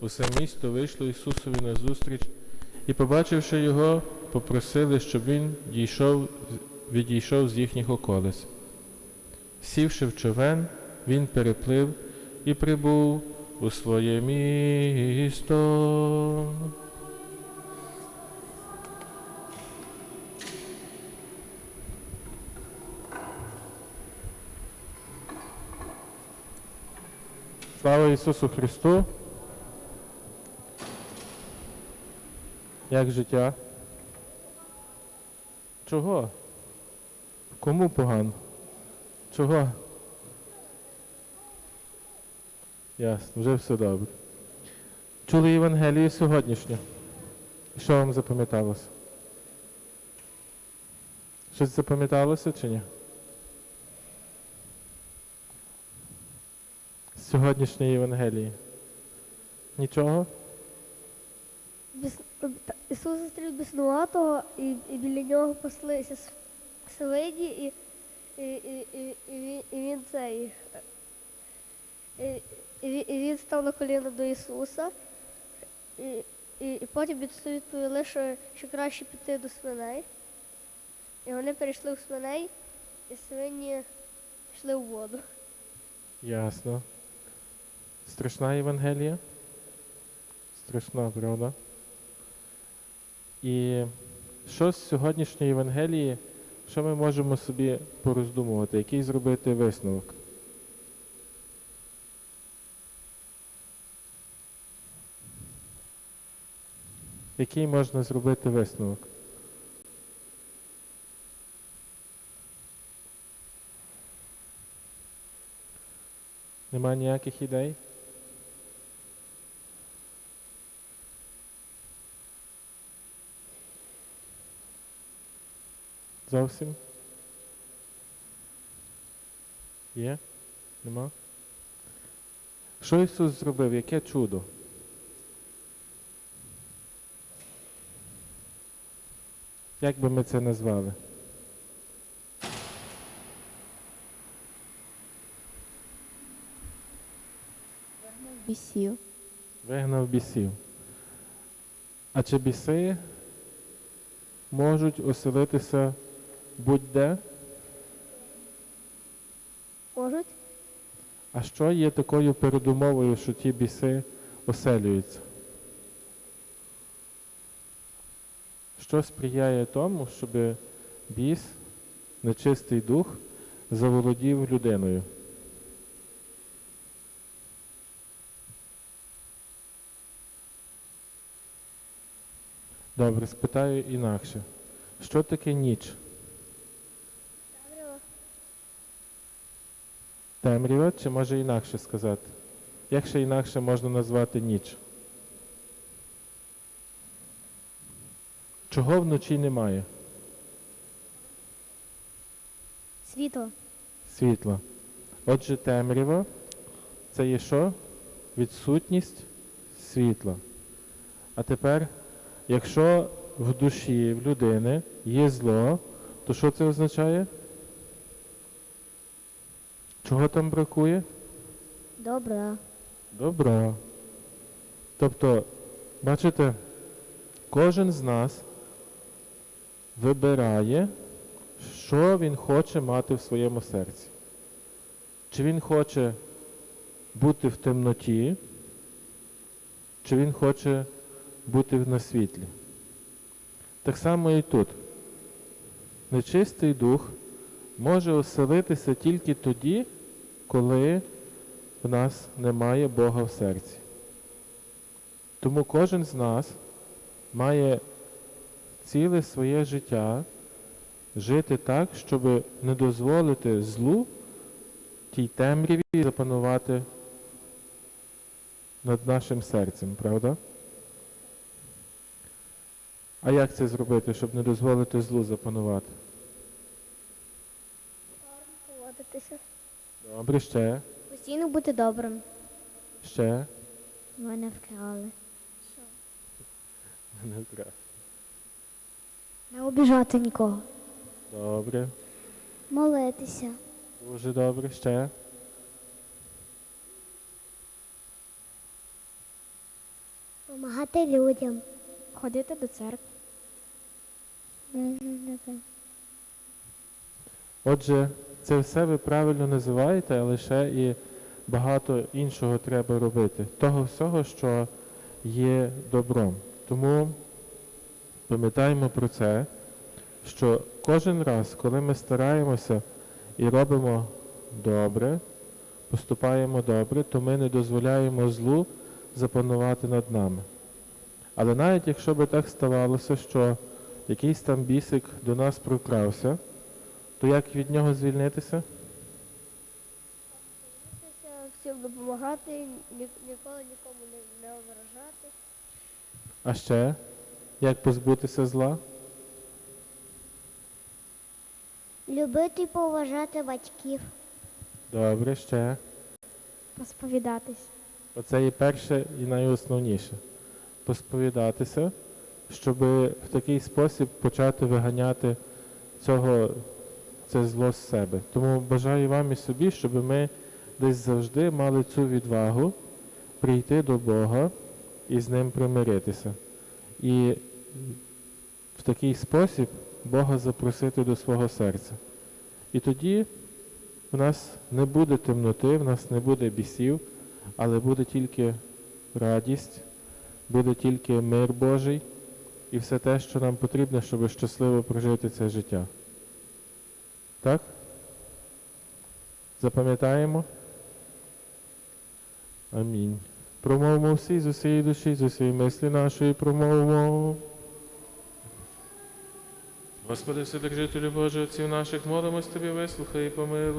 усе місто вийшло Ісусові назустріч і, побачивши його, попросили, щоб він дійшов, відійшов з їхніх околиць. Сівши в човен, він переплив і прибув у своє місто. Слава Ісусу Христу! Як життя? Чого? Кому погано? Чого? Ясно, вже все добре. Чули Євангелію сьогоднішнє? Що вам запам'яталося? Щось запам'яталося чи ні? З Сьогоднішньої Євангелії. Нічого? Ісус зустрів біснуватого, і, і біля нього паслися свині, і, і, і, і, і, і він цей. І, і, і він став на коліна до Ісуса, і, і, і потім відповіли, що, що краще піти до свиней. І вони перейшли в свиней, і свині йшли в воду. Ясно. Страшна Євангелія? Страшна, правда? І що з сьогоднішньої Євангелії, що ми можемо собі пороздумувати, який зробити висновок? Який можна зробити висновок? Нема ніяких ідей? Зовсім? Є? Нема? Що Ісус зробив? Яке чудо? Як би ми це назвали? Бісів. Вигнав бісів. А чи біси можуть оселитися будь-де? Можуть? А що є такою передумовою, що ті біси оселюються? Що сприяє тому, щоб біс, нечистий дух, заволодів людиною? Добре, спитаю інакше. Що таке ніч? Темрява, чи може інакше сказати? Як ще інакше можна назвати ніч? Чого вночі немає? Світло. Світла. Отже, темрява це є що? Відсутність світла. А тепер, якщо в душі в людини є зло, то що це означає? Чого там бракує? Добре. Добра. Тобто, бачите, кожен з нас вибирає, що він хоче мати в своєму серці. Чи він хоче бути в темноті, чи він хоче бути на світлі. Так само і тут. Нечистий дух може оселитися тільки тоді, коли в нас немає Бога в серці. Тому кожен з нас має ціле своє життя жити так, щоб не дозволити злу тій темряві запанувати над нашим серцем, правда? А як це зробити, щоб не дозволити злу запанувати? Добре, ще, Постійно бути добрим. ще. Мене вкрали. Не треба. Не обіжати нікого. Добре, Молитися. дуже добре, ще. Помагати людям. ходити до церкви. Отже, це все ви правильно називаєте, але ще і багато іншого треба робити. Того всього, що є добром. Тому пам'ятаємо про це, що кожен раз, коли ми стараємося і робимо добре, поступаємо добре, то ми не дозволяємо злу запанувати над нами. Але навіть якщо би так ставалося, що якийсь там бісик до нас прокрався, то як від нього звільнитися? Старатися всім допомагати, ні- ніколи нікому не, не ображати. А ще як позбутися зла? Любити і поважати батьків. Добре, ще. Посповідатись. Оце є перше і найосновніше. Посповідатися, щоб в такий спосіб почати виганяти цього, це зло з себе. Тому бажаю вам і собі, щоб ми десь завжди мали цю відвагу прийти до Бога і з ним примиритися. І в такий спосіб Бога запросити до свого серця. І тоді в нас не буде темноти, в нас не буде бісів, але буде тільки радість, буде тільки мир Божий і все те, що нам потрібно, щоб щасливо прожити це життя. Так? Запам'ятаємо? Амінь. Промовимо всі з усієї душі, з усієї мислі нашої промовимо. Господи, Вседержителю Боже, отців наших, молимось Тобі, вислухай і помилуй.